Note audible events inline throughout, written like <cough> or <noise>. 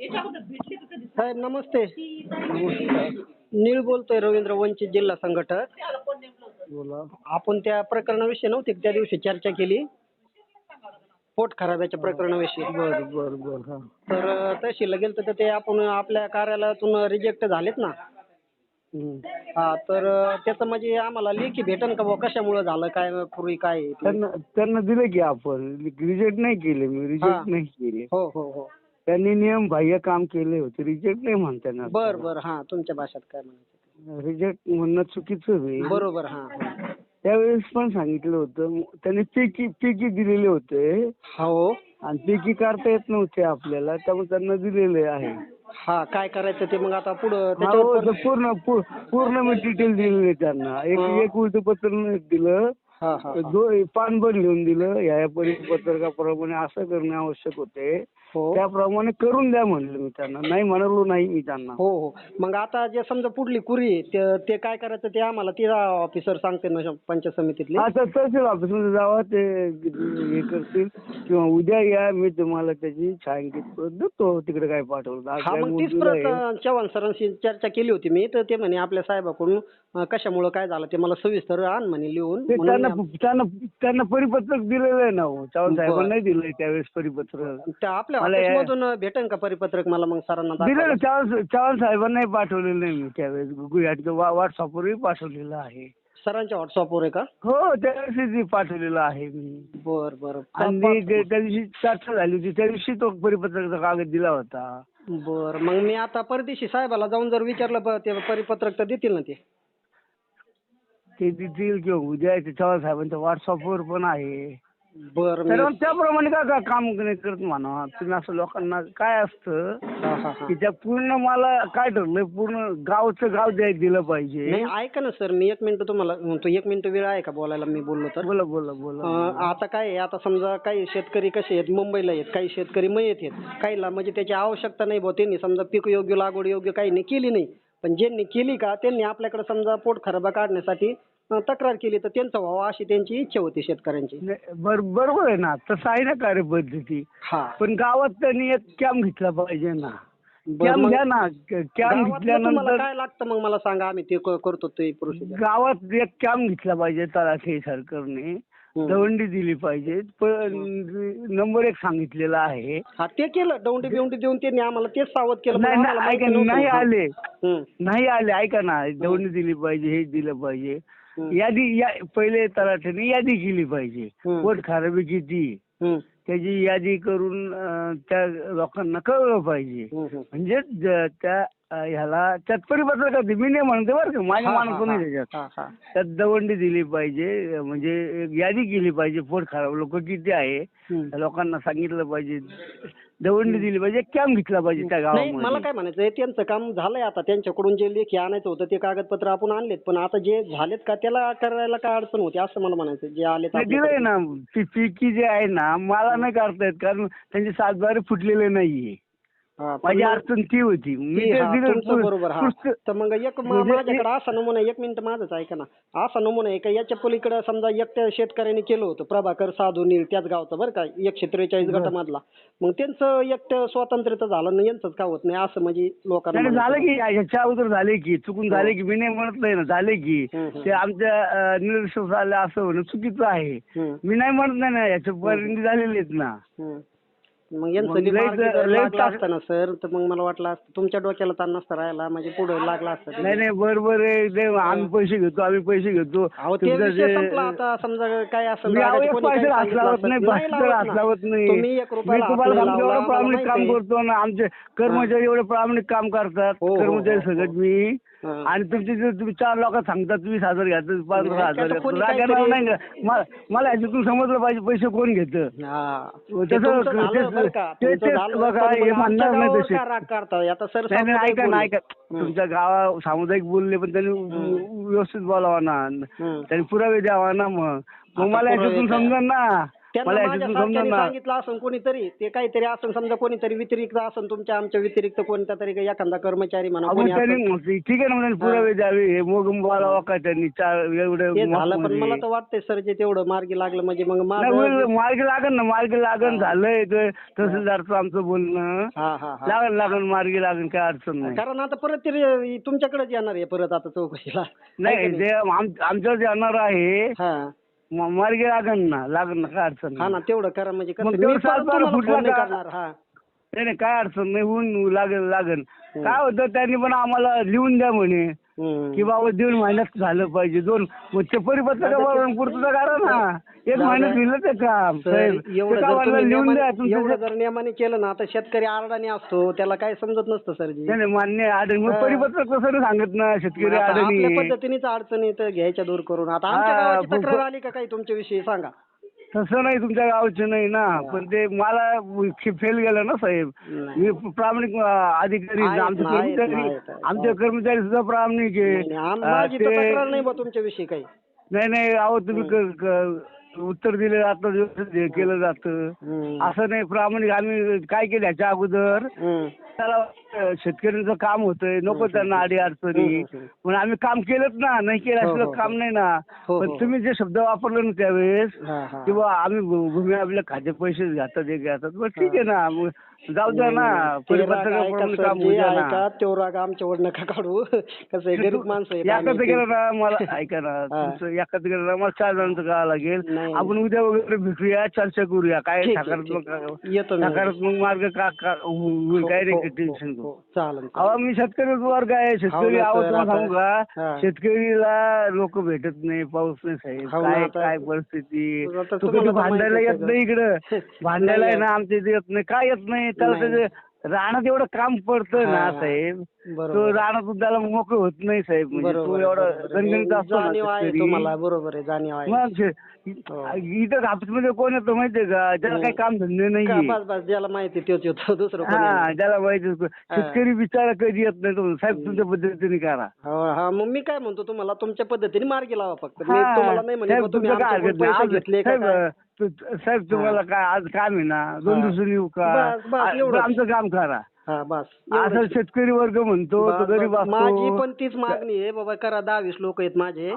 साहेब नमस्ते. नीळ बोलतोय रवींद्र वंचित जिल्हा संघटक. बोला. आपण त्या प्रकरणाविषयी नव्हती का? त्या दिवशी चर्चा केली. पोट खराब्याच्या प्रकरणाविषयी. बर बर बर हा. तर अं, तहसीलला गेलं तर ते आपण आपल्या कार्यालयातून रिजेक्ट झालेत ना. हा तर त्याचं म्हणजे आम्हाला लेखी भेटन का बुवा? कशामुळे झालं? काय पूर्वी काय? त्यांना त्यांना दिलं की आपण. रिजेक्ट नाही केले मी हा. रिजेक्ट नाही केले. हो हो हो. त्यांनी नियम बाह्य काम केले होते. रिजेक्ट नाही म्हणताना बर बर. हा तुमच्या भाषेत काय म्हणायचं रिजेक्ट म्हणणं चुकीचं होईल बरोबर हा हा. त्यावेळेस पण सांगितलं होतं. त्यांनी पैकी पैकी दिलेले होते. हो. आणि पैकी काढता येत नव्हते आपल्याला. त्यामुळे त्यांना दिलेले आहे. हा काय करायचं ते मग आता पुढं हा, त्याच्यावर पण- ते पूर्ण पू- पूर्ण मी डिटेल दिलेले त्यांना. एक हा. एक वृत्तपत्र नाही दिलं. हा हा हा. दो पानभर लिहून दिलं. या या परिपत्रकाप्रमाणे असं करणे आवश्यक होते. हो. त्याप्रमाणे करून द्या म्हणलं मी त्यांना. नाही म्हणालो नाही मी त्यांना. हो हो. मग आता जे समजा पुढली कुरी आहे, ते- ते काय करायचं ते आम्हाला ते ऑफिसर सांगते ना पंचायत समितीतले. आता तहसील ऑफिसमध्ये जावा ते हे करतील. किंवा उद्या या मी तुम्हाला त्याची छायांकित करून देतो तिकडे काय पाठवलं. आज हा काय मग तीच आहे. परत चव्हाण सरांशी चर्चा केली होती मी तर ते म्हणे आपल्या साहेबाकडून अं, कशामुळं काय झालं ते मला सविस्तर आण म्हणे लिहून. ते म्हणून त्यांना मी- त्यांना त्यांना परिपत्रक दिलेलं आहे ना हो. चव्हाण बरं. साहेबांना दिलंय त्यावेळेस परिपत्रक. त्या आपल्या मला या- भेटेन का परिपत्रक मला मग सरांना दाखवायला? चव्हाण चव्हाण साहेबांनाही पाठवलेलं नाही मी त्यावेळेस. गुगल व्हॉट्सअपवरही पाठवलेलं आहे. सरांच्या व्हॉट्सअपवर आहे का? हो त्यावेळेस पाठवलेलं आहे मी. बर बर. आणि ते- त्या दिवशी चर्चा झाली होती. त्या दिवशी तो परिपत्रकचा कागद दिला होता. बर मग मी आता परदेशी साहेबाला जाऊन जर विचारलं ब- ते परिपत्रक तर देतील ना ते? ते देतील किंवा उद्या चव्हाण साहेबांच्या व्हॉट्सअपवर पण आहे. बर मी तर त्याप्रमाणे का का काम नाही करत म्हणा? तुम्ही असं लोकांना काय असतं हा हा हा. की त्या पूर्ण मला काय ठरलंय पूर्ण गावचं गाव द्याय दिलं पाहिजे. नाही ऐका ना सर. मी एक मिनिट तुम्हाला म्हणतो एक मिनिट वेळ आहे का बोलायला? मी बोललो तर. बोला बोला बोला. अं, आता काय आहे? आता समजा काही शेतकरी कसे आहेत? मुंबईला आहेत. काही शेतकरी मयत आहेत. काहीला म्हणजे त्याची आवश्यकता नाही बुवा त्यांनी. समजा पीक योग्य लागवड योग्य काही नाही केली नाही. पण ज्यांनी केली का त्यांनी आपल्याकडे समजा पोट खराबा काढण्यासाठी तक्रार केली तर त्यांचं व्हावं अशी त्यांची इच्छा होती शेतकऱ्यांची. नाही, बर- बरोबर आहे ना. तसं आहे ना कार्यपद्धती. हा. पण गावात त्यांनी एक कॅम्प घेतला पाहिजे ना. बरं, कॅम्प मग घ्या ना. कॅम्प गावातलं तुम्हाला घेतल्यानंतर काय लागतं मग? मला सांगा आम्ही ते क- करतो ते प्रोसिजर गावात एक कॅम्प घेतला पाहिजे तलाठी सरकारने. दवंडी दिली पाहिजे. नंबर एक सांगितलेला आहे. हा ते केलं. दौंडी बिवंडी देऊन त्यांनी आम्हाला तेच सावध केलं नाही आम्हाला नाही, माहिती ऐका नव्हतं. नाही. आले. हम्म, नाही आले. ऐका ना दवंडी दिली पाहिजे हे दिलं पाहिजे. हम्म. यादी या पहिले तलाठ्याने यादी केली पाहिजे. हम्म. पोट खराबी किती हम्म, त्याची यादी करून अं, त्या लोकांना कळवलं पाहिजे. हम्म, हम्म. म्हणजे ज- त्या ह्याला त्यात परिपत्रक आहे. मी नाही म्हणते बरं का. माझ्या हा, माणसं नाही त्याच्यात. हा, हा. त्यात दवंडी दिली पाहिजे म्हणजे एक यादी केली पाहिजे पोट खराब. लोक किती आहे हम्म. त्या लोकांना सांगितलं पाहिजे. दवंडी दिली पाहिजे कॅम्प घेतला पाहिजे त्या नाही मला गावामध्ये काय म्हणायचं त्यांचं काम झालंय आता. त्यांच्याकडून जे लेखी आणायचं होतं ते कागदपत्र आपण आणलेत. पण आता जे झालेत का त्याला करायला काय अडचण होती? असं मला म्हणायचं जे आलेत ते दिलंय आपल्याकडे. ना. ती पिकी जे आहे ना मला नाही काढता येत कारण त्यांचे सातबारे फुटलेले नाहीये. माझी मग- अडचण ती होती. मी ती- ते हा, दिलं तुमचं बरोबर हा. तर मग एक मा- म्हणजे- माझ्याकडे असा नमुना आहे, एक मिनिट माझंच ऐका ना. असा नमुना आहे का? याच्या पलीकडे समजा एकट्या शेतकऱ्याने केलं होतं प्रभाकर साधू नील त्याच गावचं बरं का एकशे त्रेचाळीस गटामधला. मग त्यांचं एकटं स्वातंत्र्य तर झालं नाही यांचंच का होत नाही? असं म्हणजे लोकांना नाही झालं म्हणायचं. की याच्या अगोदर झाले की चुकून झाले की मी नाही म्हणत नाही ना झाले की. हम्म, हम्म. ते आमच्या निदर्शनास आलं असं होणं चुकीचं आहे. हम्म, मी नाही म्हणत नाही ना याच्या परिणाम झालेले आहेत ना. हम्म. मग यांचं मग बी लय- मार्ग जर लय लागला तास- असता ना सर तर मग मला वाटलं असतं तुमच्या डोक्याला ताण नसता राहिला म्हणजे पुढे लागला असता ते. नाही नाही बरोबर आहे ते आम्ही पैसे घेतो आम्ही पैसे घेतो अहो ते तुमचं विषय जे- संपला आता समजा काय असं मी अहो रागाचे एक कोणी काही पैसे हात सांगितलं लावत असेल. नाही नाही पाच लावत हात ना. लावत नाही तुम्ही एक मी रुपयाला हात तुम्हाला नाही सांगतो लावला, एवढं मला प्रामाणिक काम माहिती आहे. करतो ना आमचे कर्मचारी एवढे प्रामाणिक काम करतात हो, हो, कर्मचारी हो, हो. सगळं मी हा. आणि तुमचे जे तुम्ही चार लोक सांगतात वीस हजार घ्या तर पंधरा नाही, हजार आता काहीतरी- नाही का? मला- मला ह्याच्यातून समजलं पाहिजे पैसे कोण घेतं हा. ते तुमचं झालं, तसे. तुमच्या गावा सामुदायिक बोलले पण त्यांनी व्यवस्थित बोलावा ना. त्यांनी पुरावे द्यावा ना मग. मला याच्यातून? समजा ना. त्यांना मला माझ्या याच्यातून समजा सारख्याने ना. सांगितलं असेल कोणीतरी ते काहीतरी असेल समजा कोणीतरी व्यतिरिक्त असेल तुमच्या आमच्या व्यतिरिक्त कोणता तरी काही एखादा कर्मचारी म्हणा आपण कोणी त्यांनी असेल. म्हटलं, ठीक आहे ना म्हणजे पुरावे द्यावे हे मग त्यांनी? चार एवढं ते झालं पण. मला तर वाटतंय सर जे तेवढं मार्गी लागलं म्हणजे मग माझं मार्गी लागन ना मार्गी लागन झालंय ते तहसीलदारचं आमचं बोलणं. हा हा हा. लागन लागन मार्गी लागन काय अडचण नाही. कारण आता परत ते तुमच्याकडेच येणार आहे परत आता चौकशीला. नाही जे आम- आमचं जे येणार आहे हा. म- मार्गी लागन ना लागन ना काय अडचण हा नाही ना तेवढं करा म्हणजे कसं मग मी तेवढं परत सातबारा तुम्हाला फुटला फोन नाही का? करणार हा नाही नाही काय अडचण नाही होऊन लागेल लागन हो. काय होतं त्यांनी पण आम्हाला लिहून द्या म्हणे. की बाबा दीड महिन्यात झालं पाहिजे दोन. ते परिपत्रकावर पुरतं करा ना. एक महिन्यात द्या. दिलं ते काम. सर, लिहून द्या नियमाने- एवढं जर नियमाने केलं ना तर शेतकरी आरडाने असतो त्याला काय समजत नसतं सरजी. नाही मान्य हा. परिपत्रक कसं सांगत ना शेतकरी आता अडणी. पद्धतीनेच अडचणी घ्यायच्या दूर करून. आता आमच्या गावाची तक्रार आली का काही तुमच्याविषयी? सांगा. तसं नाही तुमच्या गावचं नाही ना. पण ते मला फेल गेलं ना साहेब. मी प्रामाणिक अधिकारी आमचे कर्मचारी. आमचे कर्मचारी सुद्धा प्रामाणिक आहे नाही, नाही, आम- अं, माझी तर ते- तक्रार नाही बा तुमच्याविषयी काही. नाही नाही अहो तुम्ही क- क- उत्तर दिलं जातं व्यवस्थित हे केलं जातं. हम्म. असं नाही प्रामाणिक आम्ही काय केलं ह्याच्या अगोदर? हम्म. त्याला शेतकऱ्यांचं काम होतंय नको त्यांना अडी अडचणी. पण आम्ही काम केलंच ना नाही केलं हो, असलं हो, काम हो. नाही ना हो, पण हो. तुम्ही जे शब्द वापरले ना त्यावेळेस हा, हा. किंवा आम्ही भू- भूमी आपल्या खाते पैसे घेतात हे घेतात बरं ठीक आहे ना मग जाऊ द्या ना ते राग ऐका काम सर, होऊ जे द्या ना ऐका तो राग आमच्यावर नका काढू <laughs> कसं आहे गरीब माणसं आहेत एकाच आम्ही. गेलं ना मला <laughs> ऐका ना हा. तुमचं एकाच गेलं ना मला चार जणांचं करावं लागेल. आपण उद्या वगैरे भेटूया चर्चा करूया काय ठीक आहे, ठीक आहे. सकारात्मक येतो मी. सकारात्मक मार्ग का का- होईल हो, काय हो, नाही टेन्शन हो, घेऊ हो. चालेल अहो मी शेतकरी वर्ग आहे शेतकरी आहो सर, तुम्हाला सांगू हा. का शेतकरीला लोक भेटत नाही पाऊस नाही साहेब. हो काय काय परिस्थिती? भांडायला येत नाही इकडं. <laughs> भांडायला आहे नाही. ना आमच्या इथे येत नाही. काय येत नाही? त्याला. त्याचे राहण्यात एवढं काम पडतं ना हा. साहेब तो बरोबर राहण्यात त्याला मोकळं होत नाही साहेब म्हणजे तो बरोबर एवढा आहे, बरोबर आहे. असतो ना जाणीव आहे शेतकरी. तुम्हाला बरोबर आहे जाणीव आहे मग शे- हो. इथं ऑफिसमध्ये कोण येतो माहितीये का ज्याला काही काम धंदे का नाही बस बस ज्याला माहिती तोच येतो दुसरं कोणी हा नाही. ज्याला माहिती. शेतकरी बिचारा कधी येत नाही तो साहेब तुमच्या पद्धतीने करा हो हा मग मी काय म्हणतो तुम्हाला तुमच्या पद्धतीने मार्गी लावा फक्त मी हा. तुम्हाला नाही साहेब, बा तुम्ही तुमचं काय आमच्याकडून हरकत नाही. पैसे आज- घेतले का साहेब, काय? तु- साहेब तुम्हाला काय आज काम आहे ना दोन हा. दिवसांनी येऊ का बस, बस, आ- एवढंच. आमचं काम करा हा बस असं. शेतकरी वर्ग म्हणतो बस, गरीब. माझी असतो पण तीच मागणी आहे बाबा करा दहा वीस लोक आहेत माझे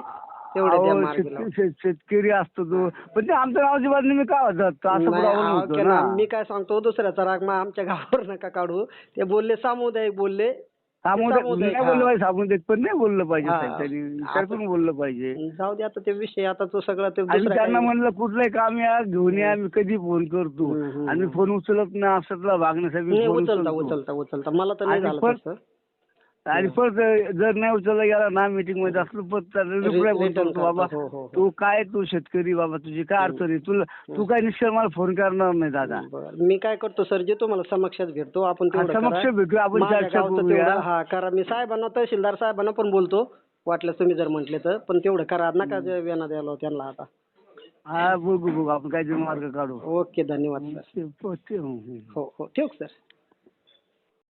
तेवढे द्या अहो. शेत- शेतकरी असतो तो पण ते आमच्या गावाची बाजू मी काय होतात असं नाही, होतो. ना मी काय सांगतो दुसऱ्याचा राग मग आमच्या गावावर नका काढू ते बोलले सामुदायिक बोलले सामुदायिक, नाही बोललं. पाहिजे सामुदायिक पण नाही बोललं पाहिजे हा. साहेब त्यांनी आपण- विचार करून बोललं पाहिजे जाऊ दे आता ते विषय आता तो सगळा ते आणि दुसरा त्यांना काही- म्हणलं कुठलंही काम या घेऊन या मी कधी फोन करतो हम्म, हम्म, आणि. फोन उचलत नाही असतला वागण्यासाठी नाही फोन उचलता उचलतो. उचलता उचलता मला तर नाही आणि झालं पण- तसं आणि परत जर नाही उचलला गेला ना मीटिंगमध्ये असलं परत त्याला रिप्लाय Return करतो करतो. बाबा हो, हो, हो. तू काय तू शेतकरी बाबा तुझी काय अडचण आहे तुला तू काय निश्चय मला फोन करणार नाही दादा बरं. मी काय करतो सर जे तुम्हाला समक्षात भेटतो आपण तेवढं हा, समक्ष करा. भेटू, आपण माझ्या चर्चा गावचं करूया. तेवढं हा करा मी साहेबांना तहसीलदार साहेबांना पण बोलतो वाटल्यास तुम्ही जर म्हटले तर पण तेवढं करा नका जे वेना द्यायला त्यांना आता हा बघू बघू आपण काहीतरी मार्ग काढू ओके धन्यवाद सर ते- ते- हं, हं. ठेवू का सर